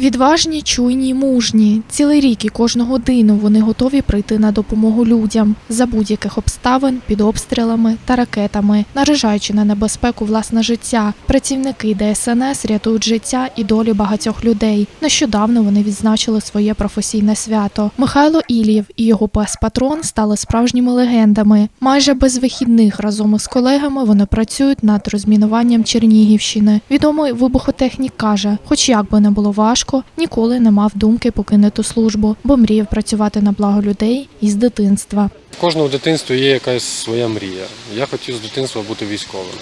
Відважні, чуйні, мужні. Цілий рік і кожну годину вони готові прийти на допомогу людям за будь-яких обставин під обстрілами та ракетами, наражаючи на небезпеку власне життя. Працівники ДСНС рятують життя і долі багатьох людей. Нещодавно вони відзначили своє професійне свято. Михайло Ілієв і його пес Патрон стали справжніми легендами. Майже без вихідних разом із колегами вони працюють над розмінуванням Чернігівщини. Відомий вибухотехнік каже, хоч як би не було важко, ніколи не мав думки покинути службу, бо мріяв працювати на благо людей із дитинства. У кожного в дитинстві є якась своя мрія. Я хотів з дитинства бути військовим.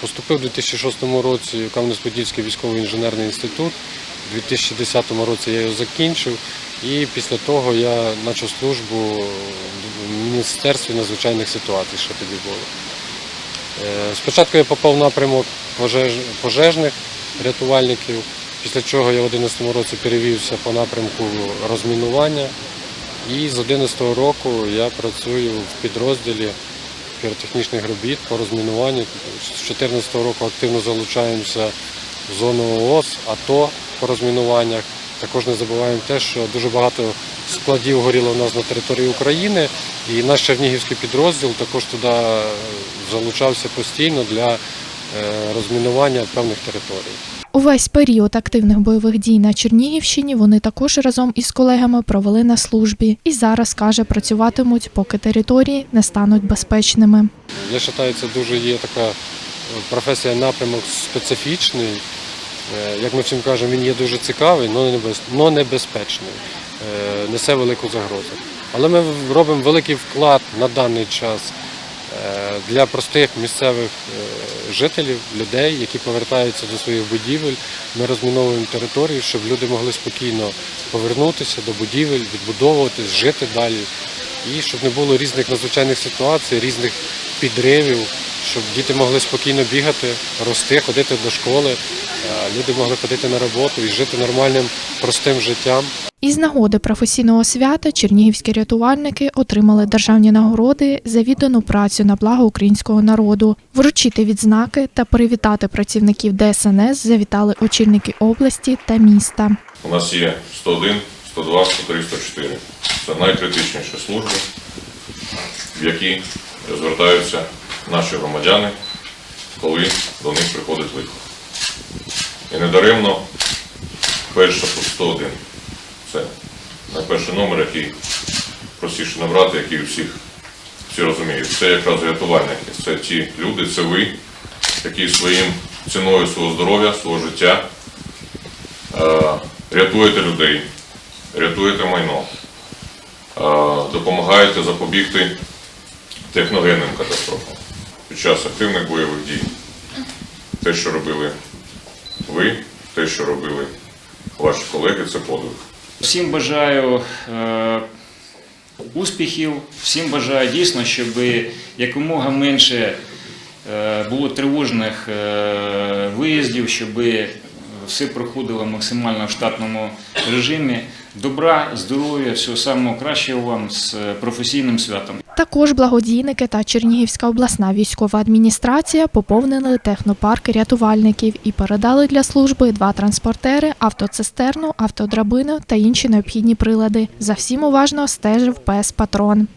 Поступив у 2006 році в Кам'янець-Подільський військовий інженерний інститут. У 2010 році я його закінчив. І після того я почав службу в Міністерстві надзвичайних ситуацій, що тоді було. Е, Спочатку я попав в напрямок пожежних рятувальників, після чого я в 2011 році перевівся по напрямку розмінування. І з 2011 року я працюю в підрозділі піротехнічних робіт по розмінуванню. З 2014 року активно залучаємося в зону ООС, АТО по розмінуваннях. Також не забуваємо те, що дуже багато складів горіло у нас на території України, і наш чернігівський підрозділ також туди е, залучався постійно для е, розмінування певних територій. Увесь період активних бойових дій на Чернігівщині вони також разом із колегами провели на службі і зараз каже, працюватимуть, поки території не стануть безпечними. Я вважаю, це дуже є така е, професія, напрямок специфічний. Е, Як ми всім кажемо, він є дуже цікавий, але небезпечний, Е, несе велику загрозу. Але ми робимо великий вклад на даний час для простих місцевих е, жителів, людей, які повертаються до своїх будівель. Ми розміновуємо територію, щоб люди могли спокійно повернутися до будівель, відбудовуватись, жити далі. І щоб не було різних надзвичайних ситуацій, різних підривів, щоб діти могли спокійно бігати, рости, ходити до школи, люди могли ходити на роботу і жити нормальним, простим життям. Із нагоди професійного свята чернігівські рятувальники отримали державні нагороди за віддану працю на благо українського народу. Вручити відзнаки та привітати працівників ДСНС завітали очільники області та міста. У нас є 101, 102, 103, 104. Це найкритичніші служби, в які звертаються наші громадяни, коли до них приходить лихо. І недаремно перша тут 101. Це найперший номер, який простіше набрати, який всіх всі розуміють. Це якраз рятувальники. Це ті люди, це ви, які своїм ціною свого здоров'я, свого життя е, рятуєте людей, рятуєте майно, е, допомагаєте запобігти техногенним катастрофам під час активних бойових дій. Те, що робили ви, те, що робили ваші колеги, це подвиг. Всім бажаю е, успіхів, всім бажаю дійсно, щоб якомога менше е, було тривожних е, виїздів, щоб все проходило максимально в штатному режимі. Добра, здоров'я, всього самого кращого вам з професійним святом. Також благодійники та Чернігівська обласна військова адміністрація поповнили технопарки рятувальників і передали для служби два транспортери, автоцистерну, автодрабину та інші необхідні прилади. За всім уважно стежив пес Патрон.